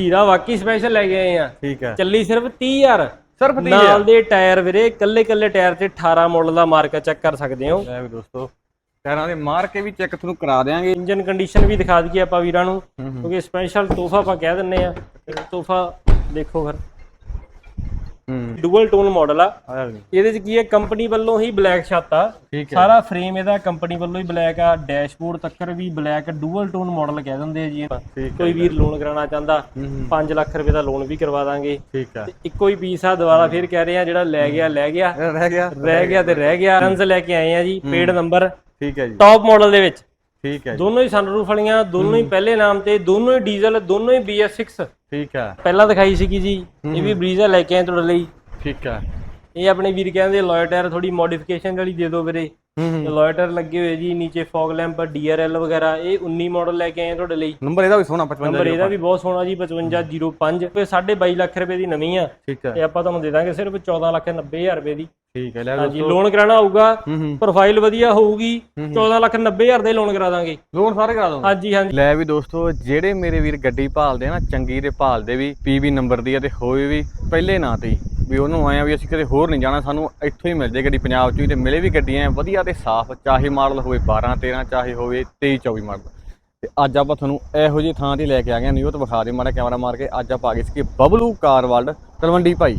ਹੀਰਾ ਵਾਕੀ special ਲੈ ਕੇ ਆਏ ਆ। ਠੀਕ ਹੈ। ਚੱਲੀ ਸਿਰਫ 30000 ਸਿਰਫ 30 ਨਾਲ ਦੇ ਟਾਇਰ ਵੀਰੇ ਕੱਲੇ ਕੱਲੇ ਟਾਇਰ ਤੇ 18 ਮਾਡਲ ਦਾ ਮਾਰਕਾ ਚੈੱਕ ਕਰ ਸਕਦੇ ਹੋ। ਲੈ ਵੀ ਦੋਸਤੋ ਟਾਇਰਾਂ ਦੇ ਮਾਰ ਕੇ ਵੀ ਚੈੱਕ ਤੁਹਾਨੂੰ ਕਰਾ ਦੇਾਂਗੇ ਇੰਜਨ ਕੰਡੀਸ਼ਨ ਵੀ ਦਿਖਾ ਦਈਏ ਆਪਾਂ ਵੀਰਾਂ ਨੂੰ ਕਿਉਂਕਿ ਸਪੈਸ਼ਲ ਤੋਹਫਾ ਆਪਾਂ ਕਹਿ ਦਿੰਨੇ ਆ। ਤੋਹਫਾ ਦੇਖੋ ਫਿਰ। ਡੂਅਲ ਟੋਨ ਮਾਡਲ ਆ। ਇਹਦੇ ਚ ਕੀ ਹੈ? ਕੰਪਨੀ ਵੱਲੋਂ ਹੀ ਬਲੈਕ ਛੱਤ ਆ। ਸਾਰਾ ਫਰੇਮ ਇਹਦਾ ਕੰਪਨੀ ਵੱਲੋਂ ਹੀ ਬਲੈਕ ਆ। ਡੈਸ਼ਬੋਰਡ ਤੱਕਰ ਵੀ ਬਲੈਕ ਡੂਅਲ ਟੋਨ ਮਾਡਲ ਕਹਿ ਦਿੰਦੇ ਆ ਜੀ ਕੋਈ ਵੀਰ ਲੋਨ ਕਰਾਉਣਾ ਚਾਹੁੰਦਾ ਹੂੰ ਹੂੰ। 5 ਲੱਖ ਰੁਪਏ ਦਾ ਲੋਨ ਵੀ ਕਰਵਾ ਦਾਂਗੇ। ਠੀਕ ਤੇ ਇੱਕੋ ਹੀ ਪੀਸ ਆ ਦੁਬਾਰਾ ਫਿਰ ਕਹਿ ਰਹੇ ਆ ਜਿਹੜਾ ਲੈ ਗਿਆ ਲੈ ਗਿਆ। ਰਹਿ ਗਿਆ। ਰਹਿ ਗਿਆ ਤੇ ਰਹਿ ਗਿਆ। ਰਨਸ ਲੈ ਕੇ ਆਏ ਆ ਜੀ ਪੇਡ ਨੰਬਰ ਠੀਕ ਹੈ ਜੀ। ਟੌਪ ਮਾਡਲ ਦੇ ਵਿੱਚ। ਠੀਕ ਹੈ ਜੀ। ਦੋਨੋਂ ਹੀ ਸਨਰੂਫ ਵਾਲੀਆਂ ਦੋਨੋਂ ਹੀ ਪਹਿਲੇ ਨਾਮ ਤੇ ਦੋਨੋਂ ਹੀ ਡੀਜ਼ਲ ਦੋਨੋਂ ਹੀ BS6 ਠੀਕ ਹੈ ਪਹਿਲਾਂ ਦਿਖਾਈ ਸੀਗੀ ਜੀ ਇਹ ਵੀ ਬਰੀਜ਼ਾ ਲੈ ਕੇ ਆਏ ਤੁਹਾਡੇ ਲਈ। ਠੀਕ ਹੈ ਇਹ ਆਪਣੇ ਵੀਰ ਕਹਿੰਦੇ ਲੋਇਰ ਟਾਇਰ ਥੋੜੀ ਮੋਡੀਫਿਕੇਸ਼ਨ ਵਾਲੀ ਦੇ ਦਿਓ ਵੀਰੇ। ਲੋਇਰ ਟਾਇਰ ਲੱਗੇ ਹੋਏ ਜੀ ਨੀਚੇ ਫੌਗ ਲੈਂਪ DRL ਵਗੈਰਾ ਇਹ 19 ਮਾਡਲ ਲੈ ਕੇ ਆਏ ਤੁਹਾਡੇ ਲਈ। ਨੰਬਰ ਇਹਦਾ ਵੀ ਸੋਹਣਾ 55 ਨੰਬਰ ਇਹਦਾ ਵੀ ਬਹੁਤ ਸੋਹਣਾ ਜੀ 5505 ਤੇ 22.5 ਲੱਖ ਰੁਪਏ ਦੀ ਨਵੀਂ ਆ। ਤੇ ਆਪਾਂ ਤੁਹਾਨੂੰ ਦੇ ਦਾਂਗੇ ਸਿਰਫ 14 ਲੱਖ 90 ਹਜ਼ਾਰ ਰੁਪਏ ਦੀ। ਠੀਕ ਹੈ ਲੈ ਹਾਂਜੀ ਲੋਨ ਕਰਾਣਾ ਹੂੰ ਹੂੰ। ਪ੍ਰੋਫਾਈਲ ਵਧੀਆ ਹੋਊਗੀ 14 ਲੱਖ 90 ਹਜ਼ਾਰ ਦੇ ਲੋਨ ਕਰਾ ਦਾਂਗੇ। ਲੋਨ ਸਾਰੇ ਕਰਾ ਦੋ ਹਾਂਜੀ ਹਾਂਜੀ। ਲੈ ਵੀ ਦੋਸਤੋ ਜਿਹੜੇ ਮੇਰੇ ਵੀਰ ਗੱਡੀ ਭਾਲਦੇ ਆ ਨਾ ਚੰਗੀ ਤੇ ਭਾਲਦੇ ਵੀ ਪੀਬੀ ਨੰਬਰ ਦੀ ਆ ਤੇ ਹੋਏ ਵੀ ਪਹਿਲੇ ਨਾਂ ਤੇ ਹੀ। ਵੀ ਉਹਨੂੰ ਆਇਆ ਵੀ ਅਸੀਂ ਕਿਤੇ ਹੋਰ ਨਹੀਂ ਜਾਣਾ ਸਾਨੂੰ ਇੱਥੋਂ ਹੀ ਮਿਲ ਜੇ ਗੱਡੀ ਪੰਜਾਬ ਚੋਂ ਹੀ ਤੇ ਮਿਲੇ ਵੀ ਗੱਡੀਆਂ ਵਧੀਆ ਤੇ ਸਾਫ਼ ਚਾਹੇ ਮਾਡਲ ਹੋਵੇ 12 13 ਚਾਹੇ ਹੋਵੇ 23 24 ਮਾਡਲ। ਤੇ ਅੱਜ ਆਪਾਂ ਤੁਹਾਨੂੰ ਇਹੋ ਜਿਹੀ ਥਾਂ ਤੇ ਲੈ ਕੇ ਆ ਗਏ ਨਿਊ ਤੋਂ ਵਿਖਾ ਦੇ ਮਾੜਾ ਕੈਮਰਾ ਮਾਰ ਕੇ ਅੱਜ ਆਪਾਂ ਆ ਗਏ ਸੀ ਬਬਲੂ ਕਾਰ ਵਰਲਡ ਤਲਵੰਡੀ ਭਾਈ।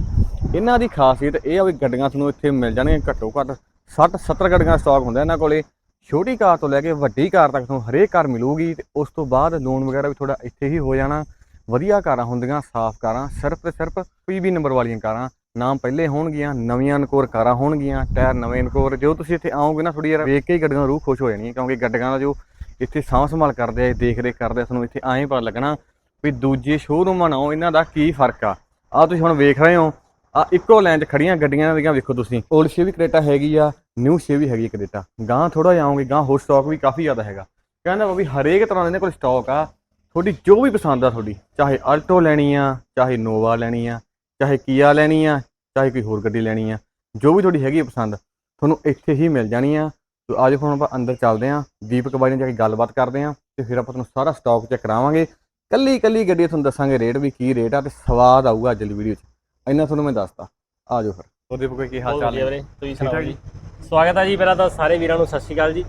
ਇਹਨਾਂ ਦੀ ਖਾਸੀਅਤ ਇਹ ਆ ਵੀ ਗੱਡੀਆਂ ਤੁਹਾਨੂੰ ਇੱਥੇ ਮਿਲ ਜਾਣਗੀਆਂ ਘੱਟੋ ਘੱਟ 60 70 ਗੱਡੀਆਂ ਸਟਾਕ ਹੁੰਦਾ ਇਹਨਾਂ ਕੋਲੇ। ਛੋਟੀ ਕਾਰ ਤੋਂ ਲੈ ਕੇ ਵੱਡੀ ਕਾਰ ਤੱਕ ਤੁਹਾਨੂੰ ਹਰੇਕ ਕਾਰ ਮਿਲੂਗੀ ਤੇ ਉਸ ਤੋਂ ਬਾਅਦ ਲੋਨ ਵਗੈਰਾ ਵੀ ਤੁਹਾਡਾ ਇੱਥੇ ਹੀ ਹੋ ਜਾਣਾ। ਵਧੀਆ ਕਾਰਾਂ ਹੁੰਦੀਆਂ, ਸਾਫ਼ ਕਾਰਾਂ, ਸਿਰਫ ਤੇ ਸਿਰਫ ਪੀਬੀ ਨੰਬਰ ਵਾਲੀਆਂ ਕਾਰਾਂ। ਨਾਮ ਪਹਿਲੇ ਹੋਣਗੀਆਂ, ਨਵੀਆਂ ਅਨਕੋਰ ਕਾਰਾਂ ਹੋਣਗੀਆਂ, ਟਾਇਰ ਨਵੇਂ ਅਨਕੋਰ। ਜੋ ਤੁਸੀਂ ਇੱਥੇ ਆਓਗੇ ਨਾ ਥੋੜੀ ਯਾਰ ਵੇਖ ਕੇ ਹੀ ਗੱਡੀਆਂ ਰੂਹ ਖੁਸ਼ ਹੋ ਜਾਣੀ ਕਿਉਂਕਿ ਗੱਡੀਆਂ ਦਾ ਜੋ ਇੱਥੇ ਸਾਂਭ ਸੰਭਾਲ ਕਰਦੇ ਆ, ਦੇਖ ਰੇਖ ਕਰਦੇ ਆ, ਤੁਹਾਨੂੰ ਇੱਥੇ ਐਂ ਪਤਾ ਲੱਗਣਾ ਵੀ ਦੂਜੇ ਸ਼ੋਰੂਮਾਂ ਨਾਲੋਂ ਇਹਨਾਂ ਦਾ ਕੀ ਫ਼ਰਕ ਆ। ਆ ਤੁਸੀਂ ਹੁਣ ਵੇਖ ਰਹੇ ਹੋ ਆ ਇੱਕੋ ਲਾਈਨ 'ਚ ਖੜੀਆਂ ਗੱਡੀਆਂ ਦੀਆਂ ਵੇਖੋ ਤੁਸੀਂ। 올ਡ ਸ਼ੇਵੀ ਕਰੇਟਾ ਹੈਗੀ ਆ ਨਿਊ ਸ਼ੇਵੀ ਹੈਗੀ ਆ ਕਰੇਟਾ ਗਾਂ ਥੋੜਾ ਜਾਓਗੇ ਗਾਂ ਹੋਰ ਸਟਾਕ ਵੀ ਕਾਫੀ ਜ਼ਿਆਦਾ ਹੈਗਾ। ਕਹਿੰਦਾ ਵਾ ਵੀ ਹਰੇਕ ਤਰ੍ਹਾਂ ਦੇ ਇਹਨਾਂ ਕੋਲ ਸਟਾਕ ਆ। ਤੁਹਾਡੀ ਜੋ ਵੀ ਪਸੰਦ ਆ ਤੁਹਾਡੀ, ਚਾਹੇ ਅਲਟੋ ਲੈਣੀ ਆ, ਚਾਹੇ ਨੋਵਾ ਲੈਣੀ ਆ, ਚਾਹੇ ਕੀਆ ਲੈਣੀ ਆ, ਚਾਹੇ ਕੋਈ ਹੋਰ ਗੱਡੀ ਲੈਣੀ ਆ, ਜੋ ਵੀ ਤੁਹਾਡੀ ਹੈਗੀ ਆ ਪਸੰਦ, ਤੁਹਾਨੂੰ ਇੱਥੇ ਹੀ ਮਿਲ ਜਾਣੀ ਆ। ਤੋ ਅੱਜ ਹੁਣ ਆਪਾਂ ਅੰਦਰ ਚੱਲਦੇ ਆਂ, ਦੀਪਕ ਬਾਈ ਨਾਲ ਜਾ ਕੇ ਗੱਲਬਾਤ ਕਰਦੇ ਆਂ, ਤੇ ਫਿਰ ਆਪਾਂ ਤੁਹਾਨੂੰ ਸਾਰਾ ਸਟਾਕ ਚੈੱਕ ਕਰਾਵਾਂਗੇ। ਕੱਲੀ ਕੱਲੀ ਗੱਡੀ ਤੁਹਾਨੂੰ ਦੱਸਾਂਗੇ ਰੇਟ ਵੀ ਕੀ ਰੇਟ ਆ, ਤੇ ਸਵਾਦ ਆਊਗਾ ਅੱਜ ਦੀ ਵੀਡੀਓ 'ਚ। ਇੰਨਾ ਤੁਹਾਨੂੰ ਮੈਂ ਦੱਸਤਾ। ਆ ਜਾਓ ਫਿਰ। ਹੋਰ ਦੀਪਕ ਬਾਈ ਕੀ ਹਾਲ ਬਹੁਤ ਚਾਲ ਵਧੀਆ ਵੀਰੇ ਤੁਸੀਂ ਸੁਣਾਓ ਜੀ? ਸਵਾਗਤ ਹੈ ਜੀ ਪਹਿਲਾਂ ਤਾਂ ਸਾਰੇ ਵੀਰਾਂ ਨੂੰ ਸਤਿ ਸ਼੍ਰੀ ਅਕਾਲ ਜੀ।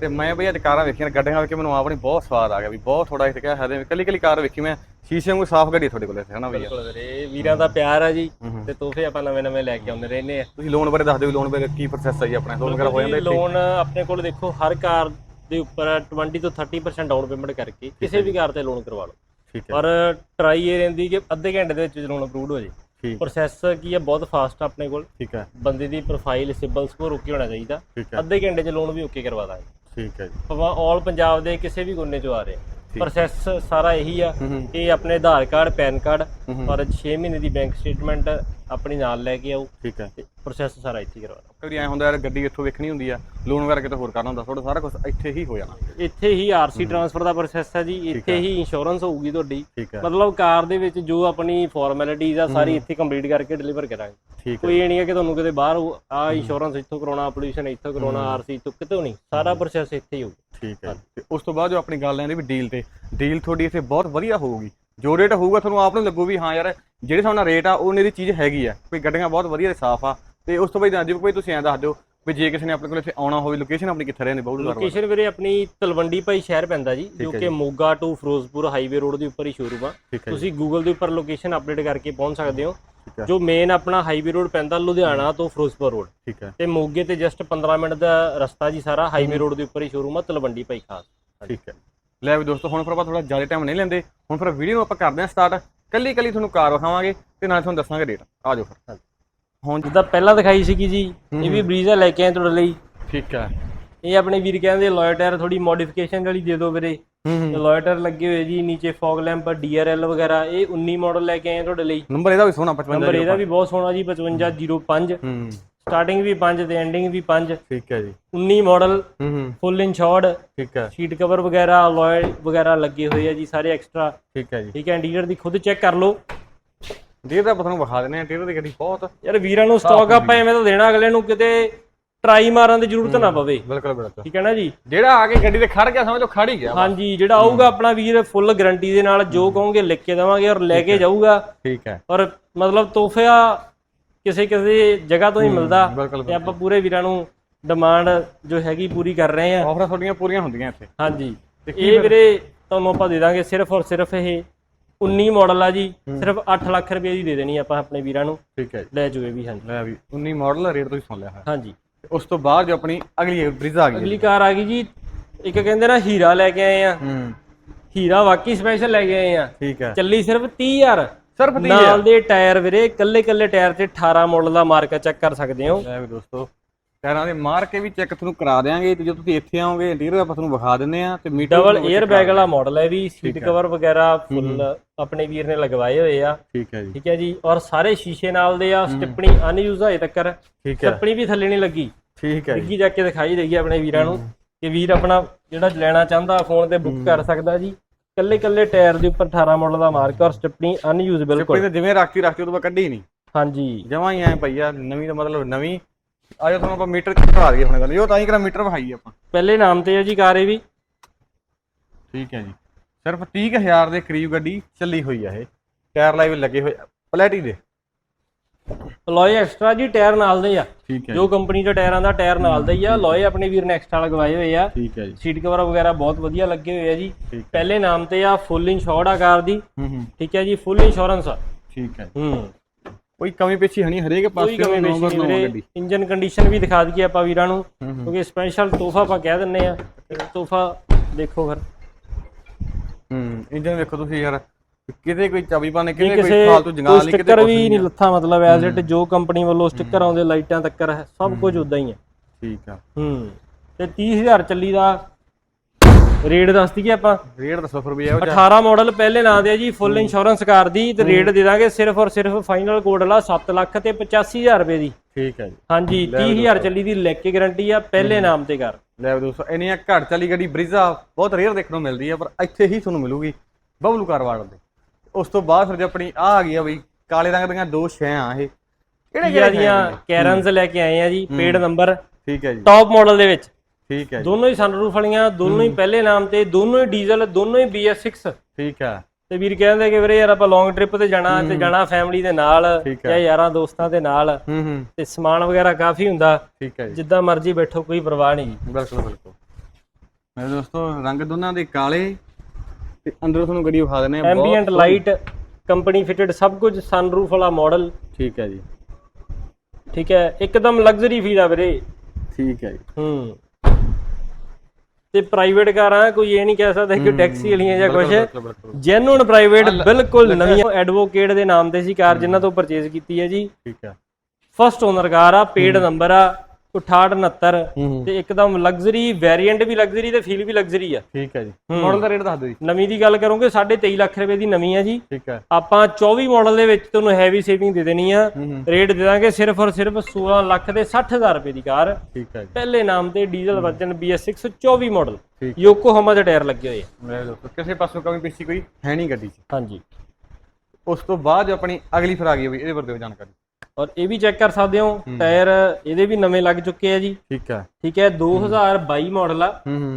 ਤੇ ਮੈਂ ਬਈ ਅੱਜ ਕਾਰਾਂ ਵੇਖੀਆਂ ਗੱਡੀਆਂ ਵੇਖ ਕੇ ਮੈਨੂੰ ਆਪਣੀ ਬਹੁਤ ਸਵਾਦ ਆ ਗਿਆ ਵੀ ਬਹੁਤ ਥੋੜਾ ਇੱਥੇ ਕਿਹਾ ਹੈ ਕੱਲੀ ਕੱਲੀ ਕਾਰ ਵੇਖੀ ਮੈਂ ਸ਼ੀਸ਼ੇ ਵਾਂਗੂ ਸਾਫ਼ ਗੱਡੀ ਤੁਹਾਡੇ ਕੋਲ ਇੱਥੇ ਹੈ ਨਾ ਭਈਆ ਬਿਲਕੁਲ ਵੀਰੇ ਵੀਰਾਂ ਦਾ ਪਿਆਰ ਆ ਜੀ ਹੂੰ ਹੂੰ। ਤੇ ਤੋਹਫੇ ਆਪਾਂ ਨਵੇਂ ਨਵੇਂ ਲੈ ਕੇ ਆਉਂਦੇ ਰਹਿੰਦੇ ਆ। ਤੁਸੀਂ ਲੋਨ ਬਾਰੇ ਦੱਸ ਦਿਓ ਲੋਨ ਬਾਰੇ ਕੀ ਪ੍ਰੋਸੈਸ ਹੈ ਜੀ ਆਪਣਾ ਲੋਨ ਵਗੈਰਾ ਹੋ ਜਾਂਦਾ ਇੱਥੇ? ਲੋਨ ਆਪਣੇ ਕੋਲ ਦੇਖੋ ਹਰ ਕਾਰ ਦੇ ਉੱਪਰ 20 ਤੋਂ 30% ਡਾਊਨ ਪੇਮੈਂਟ ਕਰਕੇ ਕਿਸੇ ਵੀ ਕਾਰ ਤੇ ਲੋਨ ਕਰਵਾ ਲਓ। ਠੀਕ ਹੈ। ਪਰ ਟਰਾਈ ਇਹ ਰਹਿੰਦੀ ਕਿ ਅੱਧੇ ਘੰਟੇ ਦੇ ਵਿੱਚ ਲੋਨ ਅਪਰੂਵਡ ਹੋ ਜੇ। ਠੀਕ। ਪ੍ਰੋਸੈਸ ਕੀ ਹੈ ਬਹੁਤ ਫਾਸਟ ਆਪਣੇ ਕੋਲ। ਠੀਕ ਹੈ। ਬੰਦੇ ਦੀ ਪ੍ਰੋਫਾਈਲ ਸਿਬਲ ਸਕੋਰ ਓਕੇ ਹੋਣਾ ਚਾਹੀਦਾ। ਠੀਕ ਹੈ। ਅੱਧੇ ਘੰਟੇ 'ਚ ਲੋਨ ਵੀ ਓਕੇ ਕਰਵਾ ਦਾਂਗੇ। ਠੀਕ ਹੈ ਜੀ। ਭਾਵੇਂ ਆਲ ਪੰਜਾਬ ਦੇ ਕਿਸੇ ਵੀ ਕੋਨੇ 'ਚੋਂ ਆ ਰਹੇ। ਪ੍ਰੋਸੈਸ ਸਾਰਾ ਇਹੀ ਆ ਇਹ ਆਪਣੇ ਆਧਾਰ ਕਾਰਡ ਪੈਨ ਕਾਰਡ। ਔਰ 6 ਮਹੀਨੇ ਦੀ ਬੈਂਕ ਸਟੇਟਮੈਂਟ ਆਪਣੀ ਨਾਲ ਲੈ ਕੇ ਆਓ ਠੀਕ ਹੈ। ਤੇ ਪ੍ਰੋਸੈਸ ਸਾਰਾ ਇੱਥੇ ਹੀ ਕਰਵਾ ਲਓ ਕਦੀ ਐ ਹੁੰਦਾ ਯਾਰ ਗੱਡੀ ਇੱਥੋਂ ਵੇਖਣੀ ਹੁੰਦੀ ਆ ਲੋਨ ਵਗੈਰਾ ਕਿਤੇ ਹੋਰ ਕਰਨਾ ਹੁੰਦਾ ਤੁਹਾਡਾ ਸਾਰਾ ਕੁਝ ਇੱਥੇ ਹੀ ਹੋ ਜਾਣਾ। ਇੱਥੇ ਹੀ ਆਰਸੀ ਟ੍ਰਾਂਸਫਰ ਦਾ ਪ੍ਰੋਸੈਸ ਹੈ ਜੀ ਇੱਥੇ ਹੀ। ਇੰਸ਼ੋਰੈਂਸ ਹੋਊਗੀ ਤੁਹਾਡੀ। ਹੈ। ਮਤਲਬ ਕਾਰ ਦੇ ਵਿੱਚ ਜੋ ਆਪਣੀ ਫਾਰਮੈਲਿਟੀਜ਼ ਆ ਸਾਰੀ ਇੱਥੇ ਕੰਪਲੀਟ ਕਰਕੇ ਡਿਲੀਵਰ ਕਰਾਂਗੇ। ਹੈ ਕੋਈ ਇਹ ਨਹੀਂ ਹੈ ਕਿ ਤੁਹਾਨੂੰ ਕਿਤੇ ਬਾਹਰ ਆ ਇੰਸ਼ੋਰੈਂਸ ਇੱਥੋਂ ਕਰਾਉਣਾ ਪੋਲੂਸ਼ਨ ਇੱਥੋਂ ਕਰਾਉਣਾ ਆਰਸੀ ਇੱਥੋਂ ਕਿਤੋਂ ਨਹੀਂ ਸਾਰਾ ਪ੍ਰੋਸੈਸ ਇੱਥੇ ਹੀ ਹੋਊ ਠੀਕ ਹੈ। ਤੇ ਉਸ ਤੋਂ ਬਾਅਦ ਜੋ ਆਪਣੀ ਗੱਲ ਆਂਦੀ ਵੀ ਡੀਲ ਤੇ ਡੀਲ ਤੁਹਾਡੀ ਇੱਥੇ ਬਹੁਤ ਵਧੀਆ ਹੋਊਗੀ। ਜੋ ਰੇਟ ਹੋਊਗਾ ਤੁਹਾਨੂੰ ਆਪ ਨੂੰ ਲੱਗੂ ਵੀ ਹਾਂ ਯਾਰ ਜਿਹੜੇ ਹਿਸਾਬ ਨਾਲ ਰੇਟ ਆ ਉਹਨੇ ਦੀ ਚੀਜ਼ ਹੈਗੀ ਆ। ਕੋਈ ਗੱਡੀਆਂ ਬਹੁਤ ਵਧੀਆ ਤੇ ਸਾਫ਼ ਆ। ਤੇ ਉਸ ਤੋਂ ਬਾਅਦ ਦੀਪਕ ਭਾਈ ਤੁਸੀਂ ਐਂ ਦੱਸ ਦਿਓ ਵੀ ਜੇ ਕਿਸੇ ਨੇ ਆਪਣੇ ਕੋਲ ਇੱਥੇ ਆਉਣਾ ਹੋਵੇ ਲੋਕੇਸ਼ਨ ਆਪਣੀ ਕਿੱਥੇ ਰਹਿੰਦੀ ਬਹੁਤ ਲੋਕੇਸ਼ਨ ਵੀਰੇ ਆਪਣੀ ਤਲਵੰਡੀ ਭਾਈ ਸ਼ਹਿਰ ਪੈਂਦਾ ਜੀ ਜੋ ਕਿ Moga to Firozpur highway road ਦੇ ਉੱਪਰ ਹੀ ਸ਼ੋਰੂਮ ਆ। ਤੁਸੀਂ ਗੂਗਲ ਦੇ ਉੱਪਰ ਲੋਕੇਸ਼ਨ ਅਪਡੇਟ ਕਰਕੇ ਪਹੁੰਚ ਸਕਦੇ ਹੈ। ਜੋ ਮੇਨ ਆਪਣਾ ਹਾਈਵੇ ਰੋਡ ਪੈਂਦਾ ਲੁਧਿਆਣਾ ਤੋਂ ਫਿਰੋਜ਼ਪੁਰ ਰੋਡ ਠੀਕ ਹੈ। ਤੇ ਮੋਗੇ ਤੇ ਜਸਟ 15 ਮਿੰਟ ਦਾ ਰਸਤਾ ਜੀ ਸਾਰਾ ਹਾਈਵੇ ਰੋਡ ਦੇ ਉੱਪਰ ਹੀ ਸ਼ੋਰੂਮ ਆ ਤਲਵੰਡੀ ਭਾਈ ਖਾਸ। ਠੀਕ ਹੈ। ਲੈ ਵੀ ਦੋਸਤੋ ਹੁਣ ਫਿਰ ਆਪਾਂ ਥੋੜਾ ਜ਼ਿਆਦਾ ਟਾਈਮ ਨਹੀਂ ਲੈਂਦੇ। ਹੁਣ ਫਿਰ ਵੀਡੀਓ ਨੂੰ ਆਪਾਂ ਕਰਦੇ ਹਾਂ ਸਟਾਰਟ ਕੱਲੀ ਕੱਲੀ ਤੁਹਾਨੂੰ ਕਾਰ ਵਿਖਾਵਾਂਗੇ ਤੇ ਨਾਲ ਤੁਹਾਨੂੰ ਦੱਸਾਂਗੇ ਰੇਟ ਆ ਜਾਓ ਫਿਰ। ਹੁਣ ਜਿੱਦਾਂ ਪਹਿਲਾਂ ਦਿਖਾਈ ਸੀਗੀ ਜੀ ਇਹ ਵੀ ਬਰੀਜ਼ਾ ਲੈ ਕੇ ਆਏ ਤੁਹਾਡੇ ਲਈ। ਠੀਕ ਹੈ। ਇਹ ਆਪਣੇ ਵੀਰ ਕਹਿੰਦੇ ਲੋਇਰ ਟਾਇਰ ਥੋੜੀ ਮੋਡੀਫਿਕੇਸ਼ਨ ਵਾਲੀ ਦੇ ਦਿਓ ਵੀਰੇ। ਲੋਇਰ ਟਾਇਰ ਲੱਗੇ ਹੋਏ ਜੀ ਨੀਚੇ ਫੌਗ ਲੈਂਪ DRL ਵਗੈਰਾ ਇਹ 19 ਮਾਡਲ ਲੈ ਕੇ ਆਏ ਤੁਹਾਡੇ ਲਈ। ਨੰਬਰ ਇਹਦਾ ਵੀ ਸੋਹਣਾ 55 ਨੰਬਰ ਇਹਦਾ ਵੀ ਬਹੁਤ ਸੋਹਣਾ ਜੀ 5505 ਹੂੰ। ਸਟਾਰਟਿੰਗ ਵੀ 5 ਤੇ ਐਂਡਿੰਗ ਵੀ 5 ਠੀਕ ਹੈ ਜੀ। 19 ਮਾਡਲ ਹੂੰ ਹੂੰ। ਫੁੱਲ ਇੰਸ਼ੋਰਡ ਠੀਕ ਹੈ। ਸੀਟ ਕਵਰ ਵਗੈਰਾ ਅਲੋਏ ਵਗੈਰਾ ਲੱਗੇ ਹੋਏ ਆ ਜੀ ਸਾਰੇ ਐਕਸਟਰਾ ਠੀਕ ਹੈ ਜੀ। ਠੀਕ ਹੈ ਇੰਟੀਰੀਅਰ ਦੀ ਖੁਦ ਚੈੱਕ ਕਰ ਲਓ। ਡੀਰ ਦਾ ਤੁਹਾਨੂੰ ਵਿਖਾ ਦਿੰਦੇ ਆ ਡੀਰ ਦੀ ਗੱਡੀ ਬਹੁਤ ਯਾਰ ਵੀਰਾਂ ਨੂੰ ਸਟਾਕ ਆਪਾਂ ਐਵੇਂ ਤਾਂ ਦੇਣਾ ਅਗਲੇ ਨੂੰ ਕਿਤੇ ਟਰਾਈ ਮਾਰਨ ਦੀ ਜ਼ਰੂਰਤ ਨਾ ਪਵੇ। ਬਿਲਕੁਲ ਬਿਲਕੁਲ। ਠੀਕ ਹੈ ਨਾ ਜੀ? ਜਿਹੜਾ ਆ ਕੇ ਗੱਡੀ ਤੇ ਖੜ ਗਿਆ ਸਮਝ ਲਓ ਖੜ ਹੀ ਗਿਆ ਹਾਂਜੀ ਜਿਹੜਾ ਆਊਗਾ ਆਪਣਾ ਵੀਰ ਫੁੱਲ ਗਾਰੰਟੀ ਦੇ ਨਾਲ ਜੋ ਕਹੋਗੇ ਲਿਖ ਕੇ ਦੇਵਾਂਗੇ ਔਰ ਲੈ ਕੇ ਜਾਊਗਾ। ਠੀਕ ਹੈ। ਔਰ ਮਤਲਬ ਤੋਹਫਾ ਕਿਸੇ ਕਿਸੇ ਜਗ੍ਹਾ ਤੋਂ ਹੀ ਮਿਲਦਾ ਬਿਲਕੁਲ ਤੇ ਆਪਾਂ ਪੂਰੇ ਵੀਰਾਂ ਨੂੰ ਡਿਮਾਂਡ ਜੋ ਹੈਗੀ ਪੂਰੀ ਕਰ ਰਹੇ ਆ ਆਫਰਾਂ ਤੁਹਾਡੀਆਂ ਪੂਰੀਆਂ ਹੁੰਦੀਆਂ ਇੱਥੇ। ਹਾਂਜੀ। ਇਹ ਵੀਰੇ ਤੁਹਾਨੂੰ ਆਪਾਂ ਦੇ ਦਾਂਗੇ ਸਿਰਫ ਔਰ ਸਿਰਫ ਇਹ 19 ਮਾਡਲ ਆ ਜੀ ਸਿਰਫ 8 ਲੱਖ ਰੁਪਏ ਦੀ ਦੇ ਦੇਣੀ ਆਪਾਂ ਆਪਣੇ ਵੀਰਾਂ ਨੂੰ। ਠੀਕ ਹੈ ਜੀ। ਲੈ ਜੂਏ ਵੀ ਹਾਂਜੀ। ਲੈ ਵੀ 19 ਮਾਡਲ ਰੇਟ ਤੁਸੀਂ ਸੁਣ ਲਿਆ ਹੈ ਹਾਂਜੀ। ਤੇ ਉਸ ਤੋਂ ਬਾਅਦ ਜੋ ਆਪਣੀ ਅਗਲੀ ਬ੍ਰਿਜ਼ਾ ਆ ਗਈ ਅਗਲੀ ਕਾਰ ਆ ਗਈ ਜੀ ਇੱਕ ਕਹਿੰਦੇ ਨਾ ਹੀਰਾ ਲੈ ਕੇ ਆਏ ਆ। ਹੂੰ। ਹੀਰਾ ਵਾਕਈ ਸਪੈਸ਼ਲ ਲੈ ਕੇ ਆਏ ਆ। ਠੀਕ ਹੈ। ਚੱਲੀ ਸਿਰਫ 30000 ਸਿਰਫ ਨਾਲ ਦੇ ਟਾਇਰ ਵੀਰੇ ਕੱਲੇ ਕੱਲੇ ਟਾਇਰ ਤੇ 18 ਮਾਡਲ ਦਾ ਮਾਰਕਾ ਚੈੱਕ ਕਰ ਸਕਦੇ ਹੋ। ਲੈ ਵੀ ਦੋਸਤੋ ਟਾਇਰਾਂ ਦੇ ਮਾਰ ਕੇ ਵੀ ਚੈੱਕ ਤੁਹਾਨੂੰ ਕਰਾ ਦੇਾਂਗੇ ਤੇ ਜਦੋਂ ਤੁਸੀਂ ਇੱਥੇ ਆਓਗੇ ਇੰਟੀਰੀਅਰ ਆਪਾਂ ਤੁਹਾਨੂੰ ਵਿਖਾ ਦਿੰਨੇ ਆ ਤੇ ਮੀਟਰ ਡਬਲ 에ਅਰ ਬੈਗ ਵਾਲਾ ਮਾਡਲ ਹੈ ਵੀ ਸੀਟ ਕਵਰ ਵਗੈਰਾ ਫੁੱਲ ਆਪਣੇ ਵੀਰ ਨੇ ਲਗਵਾਏ ਹੋਏ ਆ। ਠੀਕ ਹੈ ਜੀ। ਠੀਕ ਹੈ ਜੀ ਔਰ ਸਾਰੇ ਸ਼ੀਸ਼ੇ ਨਾਲ ਦੇ ਆ ਸਟਿੱਪਣੀ ਅਨਯੂਜ਼ ਹਜੇ ਤੱਕ। ਠੀਕ ਹੈ। ਸਟਿੱਪਣੀ ਵੀ ਥੱਲੇ ਨਹੀਂ ਲੱਗੀ। ਠੀਕ ਹੈ ਜੀ। ਜਾ ਕੇ ਦਿਖਾਈ ਦਈਏ ਆਪਣੇ ਵੀਰਾਂ ਨੂੰ ਕਿ ਵੀਰ ਆਪਣਾ ਜਿਹੜਾ ਲੈਣਾ ਚਾਹੁੰਦਾ ਫੋਨ ਤੇ ਬੁੱਕ ਕਰ ਸਕਦਾ ਜੀ। ਕੱਲੇ ਕੱਲੇ ਟਾਇਰ ਦੇ ਉੱਪਰ 18 ਮਾਡਲ ਦਾ ਮਾਰਕ ਔਰ ਸਟਿੱਪਣੀ ਅਨਯੂਜ਼ ਕੋਈ ਤਾਂ ਜਿਵੇਂ ਰੱਖਤੀ ਰੱਖਤੀ ਉਹ ਤੋਂ ਕੱਢੀ ਨਹੀਂ। ਹਾਂਜੀ। ਜਮਾਂ ਹੀ ਐ ਪਈ ਆ ਨਵੀਂ ਦਾ ਮਤਲਬ ਨਵੀਂ। ਆ ਜਾ ਤੁਹਾਨੂੰ ਆਪਾਂ ਮੀਟਰ ਕਰਾ ਦਈਏ ਹੁਣ ਗੱਲ ਇਹ ਤਾਂ ਹੀ ਕਿਹੜਾ ਮੀਟਰ ਵਿਖਾਈ ਆਪਾਂ। ਪਹਿਲੇ ਨਾਮ ਤੇ ਹੈ ਜੀ ਕਾਰ ਇਹ ਵੀ। ਠੀਕ ਹੈ ਜੀ। ਸਿਰਫ 30000 ਦੇ ਕਰੀਬ ਗੱਡੀ ਚੱਲੀ ਹੋਈ ਆ ਇਹ। ਟਾਇਰ ਲਾਈਵ ਲੱਗੇ ਹੋਏ ਆ, ਪਲੈਟੀ ਦੇ। ਅਲੋਏ ਐਕਸਟਰਾ ਜੀ ਟਾਇਰ ਨਾਲ ਦੇ ਆ। ਠੀਕ ਹੈ ਜੋ ਕੰਪਨੀ ਦੇ ਟਾਇਰਾਂ ਦਾ ਟਾਇਰ ਨਾਲ ਦਾ ਹੀ ਆ। ਲੋਏ ਆਪਣੇ ਵੀਰ ਨੇ ਐਕਸਟਰਾ ਲਗਵਾਏ ਹੋਏ ਆ। ਠੀਕ ਹੈ ਜੀ। ਸੀਟ ਕਵਰ ਵਗੈਰਾ ਬਹੁਤ ਵਧੀਆ ਲੱਗੇ ਹੋਏ ਆ ਜੀ। ਪਹਿਲੇ ਨਾਮ ਤੇ ਆ ਫੁੱਲ ਇੰਸ਼ੋਰਡ ਆ ਕਾਰ ਦੀ। ਠੀਕ ਹੈ ਜੀ ਫੁੱਲ ਇੰਸ਼ੋਰੈਂਸ ਆ। ਠੀਕ ਹੈ ਹੂੰ। ਕੋਈ ਕਮੀ ਪੇਸ਼ੀ ਹਣੀ ਹਰੇਕ ਕੋਈ ਪਾਸੇ ਕਮੀ ਨੰਬਰ ਪੇਸ਼ੀ ਨੋ ਵੀਰੇ। ਗੱਡੀ। ਇੰਜਨ ਕੰਡੀਸ਼ਨ ਵੀ ਦਿਖਾ ਦਈਏ ਆਪਾਂ ਵੀਰਾਂ ਨੂੰ। ਕਿਉਂਕਿ ਸਪੈਸ਼ਲ ਤੋਹਫਾ ਆਪਾਂ ਕਹਿ ਦਿੰਨੇ ਆ। ਤੋਹਫਾ ਦੇਖੋ ਫਿਰ। ਹੂੰ ਇੰਜਨ ਵੇਖੋ ਤੁਸੀਂ ਯਾਰ। ਕਿਤੇ ਕੋਈ ਚਾਬੀ ਪਾਣੇ ਕਿਤੇ ਕੋਈ ਫਾਲਤੂ ਜੰਗਾਲ ਨਹੀਂ ਕਿਤੇ ਸਟicker ਵੀ ਨਹੀਂ ਲੱਥਾ ਮਤਲਬ ਐਜ਼ ਇਟ ਜੋ ਕੰਪਨੀ ਵੱਲੋਂ ਸਟicker ਆਉਂਦੇ ਲਾਈਟਾਂ ਤੱਕ ਹੈ ਸਭ ਕੁਝ ਉਦਾਂ ਹੀ ਹੈ। ਠੀਕ ਆ। ਹੂੰ। ਤੇ 30000 ਚੱਲੀ ਦਾ ਰੇਟ ਦੱਸ ਦਈਏ ਆਪਾਂ। ਰੇਟ ਦੱਸੋ ਫਿਰ ਵੀ ਇਹੋ ਜਿਹਾ। 18 ਮਾਡਲ ਪਹਿਲੇ ਨਾਂ ਦੇ ਆ ਜੀ ਫੁੱਲ ਇੰਸ਼ੋਰੈਂਸ ਕਾਰ ਦੀ ਤੇ ਰੇਟ ਦੇ ਦਾਂਗੇ ਸਿਰਫ ਔਰ ਸਿਰਫ ਫਾਈਨਲ ਕੋਡ ਵਾਲਾ 7 ਲੱਖ ਤੇ 85000 ਰੁਪਏ ਦੀ। ਠੀਕ ਹੈ ਜੀ। ਹਾਂਜੀ 30000 ਚੱਲੀ ਦੀ ਲੈ ਕੇ ਗਾਰੰਟੀ ਆ ਪਹਿਲੇ ਨਾਮ ਤੇ ਕਰ। ਲੈ ਦੋਸਤੋ ਇੰਨੀਆਂ ਘੱਟ ਚੱਲੀ ਗੱਡੀ ਬ੍ਰਿਜ਼ਾ ਬਹੁਤ ਰੇਅਰ ਦੇਖਣ ਨੂੰ ਮਿਲਦੀ ਹੈ ਪਰ ਇੱਥੇ ਹੀ ਤੁਹਾਨੂੰ ਮਿਲੂਗੀ ਬਬਲੂ ਕਾਰਵਾੜ ਦੇ ਉਸ ਤੋਂ ਬਾਅਦ ਫਿਰ ਜੇ ਆਪਣੀ ਆ ਆ ਗਈ ਆ ਬਈ ਕਾਲੇ ਰੰਗ ਦੀਆਂ ਦੋ ਛੇ ਆ ਇਹ। ਕਿਹੜੇ ਕਿਹੜੇ ਦੀਆਂ ਕੈਰਨਸ ਲੈ ਕੇ ਆਏ ਆ ਜੀ ਪੇਡ ਨੰਬਰ ਠੀਕ ਹੈ ਜੀ। ਟੌਪ ਮਾਡਲ ਦੇ ਵਿੱਚ। ਠੀਕ ਹੈ ਜੀ। ਦੋਨੋਂ ਹੀ ਸਨਰੂਫ ਵਾਲੀਆਂ ਦੋਨੋਂ ਹੀ ਪਹਿਲੇ ਨਾਮ ਤੇ ਦੋਨੋਂ ਹੀ ਡੀਜ਼ਲ ਦੋਨੋਂ ਹੀ BS6 ਠੀਕ ਹੈ। ਤੇ ਵੀਰ ਕਹਿੰਦੇ ਕਿ ਵੀਰੇ ਯਾਰ ਆਪਾਂ ਲੌਂਗ ਟ੍ਰਿਪ ਤੇ ਜਾਣਾ ਤੇ ਜਾਣਾ ਫੈਮਿਲੀ ਦੇ ਨਾਲ। ਜਾਂ ਯਾਰਾਂ ਦੋਸਤਾਂ ਦੇ ਨਾਲ। ਹੂੰ ਹੂੰ। ਤੇ ਸਮਾਨ ਵਗੈਰਾ ਕਾਫੀ ਹੁੰਦਾ। ਠੀਕ ਹੈ ਜੀ। ਜਿੱਦਾਂ ਮਰਜ਼ੀ ਬੈਠੋ ਕੋਈ ਪਰਵਾਹ ਨਹੀਂ। ਬਿਲਕੁਲ ਬਿਲਕੁਲ। ਮੇਰੇ ਦੋਸਤੋ ਰੰਗ ਦੋਨਾਂ ਦੇ ਕਾਲੇ ਤੇ ਅੰਦਰੋਂ ਤੁਹਾਨੂੰ ਗੱਡੀ ਵਿਖਾ ਦਿੰਦੇ ਆ ਐਂਬੀਐਂਟ ਲਾਈਟ ਕੰਪਨੀ ਫਿਟਡ ਸਭ ਕੁਝ ਸਨਰੂਫ ਵਾਲਾ ਮਾਡਲ ਠੀਕ ਹੈ ਜੀ। ਠੀਕ ਹੈ ਇੱਕਦਮ ਲਗਜ਼ਰੀ ਫੀਲ ਆ ਵੀਰੇ। ਠੀਕ ਹੈ ਜੀ। ਹੂੰ। ਤੇ ਪ੍ਰਾਈਵੇਟ ਕਾਰਾਂ ਕੋਈ ਇਹ ਨਹੀਂ ਕਹਿ ਸਕਦਾ ਕਿ ਟੈਕਸੀ ਵਾਲੀਆਂ ਜਾਂ ਕੁਝ ਜੈਨੂਨ ਪ੍ਰਾਈਵੇਟ ਬਿਲਕੁਲ। ਨਵੀਂ। ਐਡਵੋਕੇਟ ਦੇ ਨਾਮ ਤੇ ਸੀ ਕਾਰ ਜਿਨ੍ਹਾਂ ਤੋਂ ਪਰਚੇਜ਼ ਕੀਤੀ ਹੈ ਜੀ। ਠੀਕ ਹੈ। ਫਸਟ ਓਨਰ ਕਾਰ ਆ ਪੇਡ ਨੰਬਰ ਆ। 6869 ਹੂੰ ਤੇ ਇੱਕਦਮ ਲਗਜ਼ਰੀ ਵੇਰੀਐਂਟ ਵੀ ਲਗਜ਼ਰੀ ਤੇ ਫੀਲ ਵੀ ਲਗਜ਼ਰੀ ਆ। ਠੀਕ ਹੈ ਜੀ। ਮਾਡਲ ਦਾ ਰੇਟ ਦੱਸ ਦਿਓ ਜੀ। ਨਵੀਂ ਦੀ ਗੱਲ ਕਰੋਗੇ 23.5 ਲੱਖ ਰੁਪਏ ਦੀ ਨਵੀਂ ਆ ਜੀ। ਠੀਕ ਹੈ। ਆਪਾਂ 24 ਮਾਡਲ ਦੇ ਵਿੱਚ ਤੁਹਾਨੂੰ ਹੈਵੀ ਸੇਵਿੰਗ ਦੇ ਦੇਣੀ ਆ। ਰੇਟ ਦੇ ਦਾਂਗੇ ਸਿਰਫ ਔਰ ਸਿਰਫ 16 ਲੱਖ ਤੇ 60000 ਰੁਪਏ ਦੀ ਕਾਰ। ਠੀਕ ਹੈ ਜੀ। ਪਹਿਲੇ ਨਾਮ ਤੇ ਡੀਜ਼ਲ ਵਰਜਨ BS6 24 ਮਾਡਲ ਯੋਕੋਹਾਮਾ ਦੇ ਟਾਇਰ ਲੱਗੇ ਹੋਏ ਆ। ਮੇਰੇ ਦੋਸਤੋ ਕਿਸੇ ਪਾਸੋਂ ਕਮੀ ਪੇਸ਼ੀ ਕੋਈ ਹੈ ਨਹੀਂ ਗੱਡੀ 'ਚ। ਹਾਂਜੀ। ਉਸ ਤੋਂ ਬਾਅਦ ਆਪਣੀ ਅਗਲੀ ਫਿਰ ਆ ਗਈ ਬਈ ਇਹਦੇ ਬਾਰੇ ਦਿਓ ਜਾਣਕਾਰੀ। ਔਰ ਇਹ ਵੀ ਚੈੱਕ ਕਰ ਸਕਦੇ ਹੋ ਟਾਇਰ ਇਹਦੇ ਵੀ ਨਵੇਂ ਲੱਗ ਚੁੱਕੇ ਆ ਜੀ। ਠੀਕ ਹੈ ਠੀਕ ਹੈ 2022 ਮਾਡਲ ਆ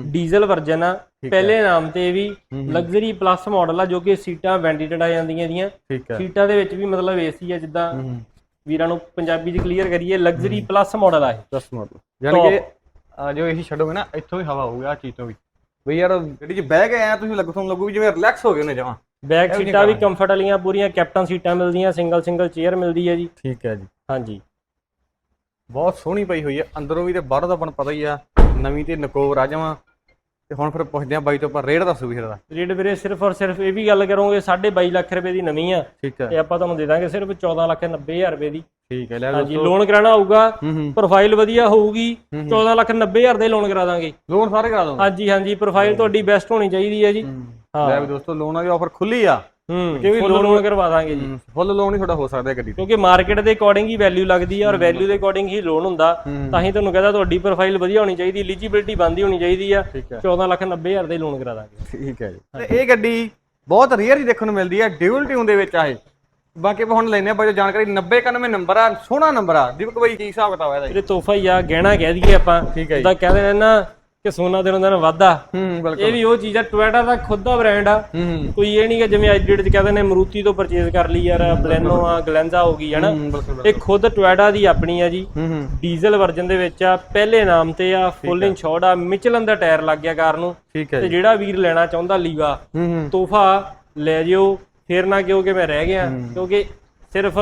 ਡੀਜ਼ਲ ਵਰਜਨ ਆ। ਪਹਿਲੇ ਨਾਮ ਤੇ ਇਹ ਵੀ। ਲਗਜ਼ਰੀ ਪਲੱਸ ਮਾਡਲ ਆ ਜੋ ਕਿ ਸੀਟਾਂ ਵੈਂਟੀਲੇਟਡ ਆ ਜਾਂਦੀਆਂ ਇਹਦੀਆਂ ਠੀਕ ਹੈ ਸੀਟਾਂ ਦੇ ਵਿੱਚ ਵੀ ਮਤਲਬ ਏਸੀ ਆ ਜਿੱਦਾਂ ਵੀਰਾਂ ਨੂੰ ਪੰਜਾਬੀ ਚ ਕਲੀਅਰ ਕਰੀਏ ਲਗਜ਼ਰੀ ਪਲੱਸ ਮਾਡਲ ਆ ਇਹ। 10 ਮਾਡਲ ਯਾਨੀ ਕਿ ਆ ਜੋ ਇਹੀ ਛੱਡੋਗੇ ਨਾ ਇੱਥੋਂ ਹੀ ਹਵਾ ਹੋਊਗੀ ਆ ਚੀਜ਼ ਤੋਂ ਵੀ। ਬਈ ਯਾਰ ਗੱਡੀ 'ਚ ਬਹਿ ਕੇ ਆਇਆ ਤੁਸੀਂ ਲੱਗੋ ਤੁਹਾਨੂੰ ਲੱਗੂ ਵੀ ਜਿਵੇਂ ਰਿਲੈਕਸ ਹੋ ਗਏ ਨੇ ਜਮਾਂ। ਬੈਕ ਸੀਟਾਂ ਵੀ ਕੰਫਰਟ ਵਾਲੀਆਂ ਪੂਰੀਆਂ ਕੈਪਟਨ ਸੀਟਾਂ ਮਿਲਦੀਆਂ ਸਿੰਗਲ ਸਿੰਗਲ ਚੇਅਰ ਮਿਲਦੀ ਹੈ ਜੀ। ਠੀਕ ਹੈ ਜੀ। ਹਾਂਜੀ। ਬਹੁਤ ਸੋਹਣੀ ਪਈ ਹੋਈ ਹੈ। ਅੰਦਰੋਂ ਵੀ ਤੇ ਬਾਹਰੋਂ ਆਪਾਂ ਨੂੰ ਪਤਾ ਹੀ ਆ ਨਵੀਂ ਤੇ ਨਕੋਰ ਆ ਜਾਵਾਂ। ਤੇ ਹੁਣ ਫਿਰ ਪੁੱਛਦੇ ਆ ਬਾਈ ਤੋਂ ਆਪਾਂ ਰੇਟ ਦੱਸੋ ਵੀ ਇਹਦਾ। ਰੇਟ ਵੀਰੇ ਸਿਰਫ ਔਰ ਸਿਰਫ ਇਹ ਵੀ ਗੱਲ ਕਰੋਗੇ 22.5 ਲੱਖ ਰੁਪਏ ਦੀ ਨਵੀਂ ਆ। ਠੀਕ ਹੈ। ਤੇ ਆਪਾਂ ਤੁਹਾਨੂੰ ਦੇ ਦਾਂਗੇ ਸਿਰਫ 14 ਲੱਖ 90 ਹਜ਼ਾਰ ਰੁਪਏ ਦੀ। ਠੀਕ ਹੈ ਲੈ ਹਾਂਜੀ ਲੋਨ ਕਰਾਣਾ ਹੋਊਗਾ ਪ੍ਰੋਫਾਈਲ ਵਧੀਆ ਹੋਊਗੀ 14 ਲੱਖ 90 ਹਜ਼ਾਰ ਦੇ ਲੋਨ ਕਰਾ ਦਾਂਗੇ। ਲੋਨ ਸਾਰੇ ਕਰਾ ਦੋਗੇ? ਹਾਂਜੀ ਹਾਂਜੀ ਪ੍ਰੋਫਾਈਲ ਤੁਹਾਡੀ ਬੈਸਟ ਹੋਣੀ ਚਾਹੀਦੀ ਹੈ ਜੀ। ਲੈ ਵੀ ਦੋਸਤੋ ਲੋਨਾਂ ਦੀ ਆਫਰ ਖੁੱਲੀ ਆ। ਹੂੰ ਕਿ ਵੀ ਫੁੱਲ ਲੋਨ ਕਰਵਾ ਦਾਂਗੇ ਜੀ। ਫੁੱਲ ਲੋਨ ਹੀ ਤੁਹਾਡਾ ਹੋ ਸਕਦਾ ਹੈ ਗੱਡੀ ਕਿਉਂਕਿ ਮਾਰਕੀਟ ਦੇ ਅਕੋਰਡਿੰਗ ਹੀ ਵੈਲਿਊ ਲੱਗਦੀ ਹੈ ਔਰ ਵੈਲਿਊ ਦੇ ਅਕੋਰਡਿੰਗ ਹੀ ਲੋਨ ਹੁੰਦਾ। ਤਾਂ ਹੀ ਤੁਹਾਨੂੰ ਕਹਿੰਦਾ ਤੁਹਾਡੀ ਪ੍ਰੋਫਾਈਲ ਵਧੀਆ ਹੋਣੀ ਚਾਹੀਦੀ ਐਲੀਜੀਬਿਲਟੀ ਬੰਦੀ ਹੋਣੀ ਚਾਹੀਦੀ ਆ। ਠੀਕ ਹੈ। 14 ਲੱਖ 90 ਹਜ਼ਾਰ ਦੇ ਲੋਨ ਕਰਾ ਦਾਂਗੇ। ਠੀਕ ਹੈ ਜੀ। ਤੇ ਇਹ ਗੱਡੀ ਬਹੁਤ ਰੇਅਰ ਹੀ ਦੇਖਣ ਨੂੰ ਮਿਲਦੀ ਹੈ ਡਿਊਲ ਟਿਊਨ ਦੇ ਵਿੱਚ ਆ ਇਹ। ਬਾਕੀ ਆਪਾਂ ਹੁਣ ਲੈਨੇ ਆ ਬਾਈ ਜਾਣਕਾਰੀ 9091 ਨੰਬਰ ਆ ਸੋਹਣਾ ਨੰਬਰ ਆ। ਦੀਪਕ ਬਾਈ ਕੀ ਹਿਸਾਬ ਕਿਤਾਬ ਹੈ ਇਹਦਾ ਜੀ? ਜਿਹੜੇ ਤੋਹਫਾ ਹੀ ਆ ਗਹਿਣਾ ਕਹਿ ਦਈਏ ਆਪਾਂ। ਠੀਕ ਹੈ ਜੀ। ਤਾਂ ਕਹਿੰਦੇ ਨੇ ਨਾ ਕਿ ਸੋਨਾ ਦਿਨੋਂ ਦਿਨ ਵਾਧਾ। ਹੂੰ ਬਿਲਕੁਲ। ਇਹ ਵੀ ਉਹ ਚੀਜ਼ ਆ ਟੋਇਟਾ ਦਾ ਖੁਦ ਦਾ ਬ੍ਰਾਂਡ ਆ। ਹੂੰ ਕੋਈ ਇਹ ਨਹੀਂ ਕਿ ਜਿਵੇਂ ਅੱਜ ਡੇਟ 'ਚ ਕਹਿੰਦੇ ਨੇ ਮਰੂਤੀ ਤੋਂ ਪਰਚੇਜ਼ ਕਰ ਲਈ ਯਾਰ ਬਲੈਨੋ ਆ ਗਲੈਂਜ਼ਾ ਹੋ ਗਈ ਹਨਾ? ਇਹ ਖੁਦ ਟੋਇਟਾ ਦੀ ਆਪਣੀ ਆ ਜੀ। ਡੀਜ਼ਲ ਵਰਜਨ ਦੇ ਵਿੱਚ ਆ ਪਹਿਲੇ ਨਾਮ ਤੇ ਆ ਫੁੱਲ ਇੰਸ਼ੋਰਡ ਆ। ਮਿਚਲਨ ਦਾ ਟਾਇਰ ਲੱਗ ਗਿਆ ਕਾਰ ਨੂੰ। ਠੀਕ ਹੈ ਤੇ ਜਿਹੜਾ ਵੀਰ ਲੈਣਾ ਚਾਹੁੰਦਾ ਲੀਵਾ ਤੋਹਫਾ ਲੈ ਜਿਓ ਫੇਰ ਨਾ ਕਿਉਂ ਕਿ ਮੈਂ ਰਹਿ ਗਿਆ। ਕਿਉਂਕਿ ਸਿਰਫ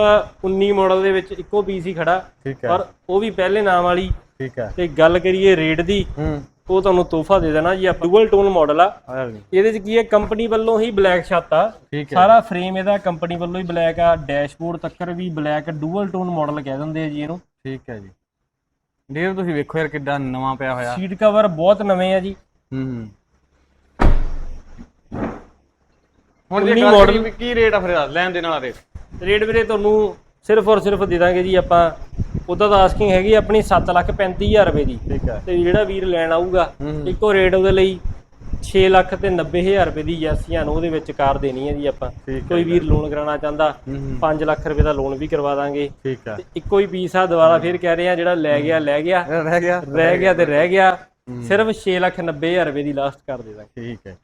19 ਮਾਡਲ ਦੇ ਵਿੱਚ ਇੱਕੋ ਪੀਸ ਹੀ ਖੜਾ। ਪਰ ਉਹ ਵੀ ਪਹਿਲੇ ਨਾਮ ਵਾਲੀ। ਠੀਕ ਹੈ ਤੇ ਗੱਲ ਕਰੀਏ ਰੇਟ ਦੀ। ਹੂੰ। ਉਹ ਤੁਹਾਨੂੰ ਤੋਹਫਾ ਦੇ ਦੇਣਾ ਜੀ ਆ ਡੂਅਲ ਟੋਨ ਮਾਡਲ ਆ। ਇਹਦੇ ਚ ਕੀ ਹੈ ਕੰਪਨੀ ਵੱਲੋਂ ਹੀ ਬਲੈਕ ਛੱਤ ਆ। ਠੀਕ ਹੈ। ਸਾਰਾ ਫਰੇਮ ਇਹਦਾ ਕੰਪਨੀ ਵੱਲੋਂ ਹੀ ਬਲੈਕ ਆ। ਡੈਸ਼ਬੋਰਡ ਤੱਕਰ ਵੀ ਬਲੈਕ ਡੂਅਲ ਟੋਨ ਮਾਡਲ ਕਹਿ ਦਿੰਦੇ ਆ ਜੀ ਇਹਨੂੰ। ਠੀਕ ਹੈ ਜੀ। ਡੀਅਰ ਤੁਸੀਂ ਵੇਖੋ ਯਾਰ ਕਿੱਡਾ ਨਵਾਂ ਪਿਆ ਹੋਇਆ। ਸੀਟ ਕਵਰ ਬਹੁਤ ਨਵੇਂ ਆ ਜੀ। ਹੂੰ ਹੁਣ ਜੇ ਗੱਲ ਕੀ ਰੇਟ ਆ ਫਿਰ ਲੈਣ ਦੇ ਨਾਲ ਰੇਟ ਰੇਟ ਵੀਰੇ ਤੁਹਾਨੂੰ ਸਿਰਫ ਔਰ ਸਿਰਫ ਦੇ ਦਾਂਗੇ ਜੀ ਆਪਾਂ ਉਹਦਾ ਤਾਂ ਆਸਕਿੰਗ ਹੈਗੀ ਆਪਣੀ 735000 ਰੁਪਏ ਦੀ। ਠੀਕ ਹੈ ਤੇ ਜਿਹੜਾ ਵੀਰ ਲੈਣ ਆਊਗਾ। ਇੱਕੋ ਰੇਟ ਉਹਦੇ ਲਈ 6 ਲੱਖ ਤੇ 90000 ਰੁਪਏ ਦੀ ਯੈਸੀਆਂ ਨੂੰ ਉਹਦੇ ਵਿੱਚ ਕਾਰ ਦੇਣੀ ਹੈ ਜੀ ਆਪਾਂ। ਕੋਈ ਵੀਰ ਲੋਨ ਕਰਾਉਣਾ ਚਾਹੁੰਦਾ ਹੂੰ ਹੂੰ। 5 ਲੱਖ ਰੁਪਏ ਦਾ ਲੋਨ ਵੀ ਕਰਵਾ ਦਾਂਗੇ। ਠੀਕ ਹੈ ਤੇ ਇੱਕੋ ਹੀ ਪੀਸ ਆ ਦੁਬਾਰਾ ਫਿਰ ਕਹਿ ਰਹੇ ਆ ਜਿਹੜਾ ਲੈ ਗਿਆ ਲੈ ਗਿਆ। ਰਹਿ ਗਿਆ। ਰਹਿ ਗਿਆ ਤੇ ਰਹਿ ਗਿਆ। ਸਿਰਫ 6 ਲੱਖ 90000 ਰੁਪਏ ਦੀ ਲਾਸਟ ਕਰ ਦੇ ਦਾਂਗੇ। ਠੀਕ ਹੈ